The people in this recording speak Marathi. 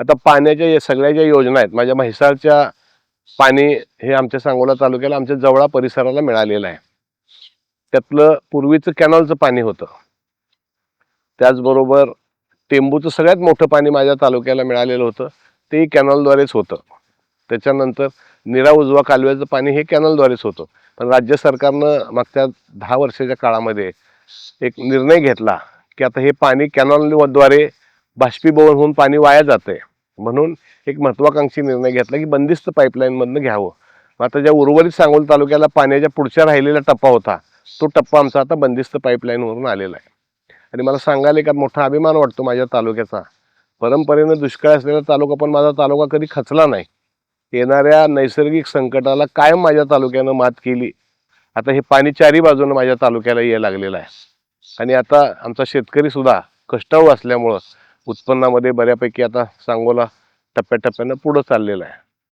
आता पाण्याच्या या सगळ्या ज्या योजना आहेत माझ्या म्हैसाळच्या पाणी हे आमच्या सांगोला तालुक्याला आमच्या जवळा परिसराला मिळालेलं आहे. त्यातलं पूर्वीचं कॅनॉलचं पाणी होतं. त्याचबरोबर टेंबूचं सगळ्यात मोठं पाणी माझ्या तालुक्याला मिळालेलं होतं तेही कॅनॉलद्वारेच होतं. त्याच्यानंतर निरा उजवा कालव्याचं पाणी हे कॅनॉलद्वारेच होतं. पण राज्य सरकारनं मागच्या दहा वर्षाच्या काळामध्ये एक निर्णय घेतला की आता हे पाणी कॅनॉलद्वारे बाष्पीभवन होऊन पाणी वाया जातंय. म्हणून एक महत्वाकांक्षी निर्णय घेतला की बंदिस्त पाईपलाईनमधनं घ्यावं. मग आता ज्या उर्वरित सांगोल तालुक्याला पाण्याच्या पुढच्या राहिलेला टप्पा होता तो टप्पा आमचा आता बंदिस्त पाईपलाईनवरून आलेला आहे. आणि मला सांगायला एक मोठा अभिमान वाटतो माझ्या तालुक्याचा. परंपरेनं दुष्काळ असलेला तालुका पण माझा तालुका कधी खचला नाही. येणाऱ्या नैसर्गिक संकटाला कायम माझ्या तालुक्यानं मात केली. आता हे पाणी चारी बाजूनं माझ्या तालुक्याला यायला लागलेलं आहे. आणि आता आमचा शेतकरी सुद्धा कष्टाळू असल्यामुळं उत्पन्नामध्ये बऱ्यापैकी आता सांगोला टप्प्याटप्प्यानं पुढं चाललेला आहे.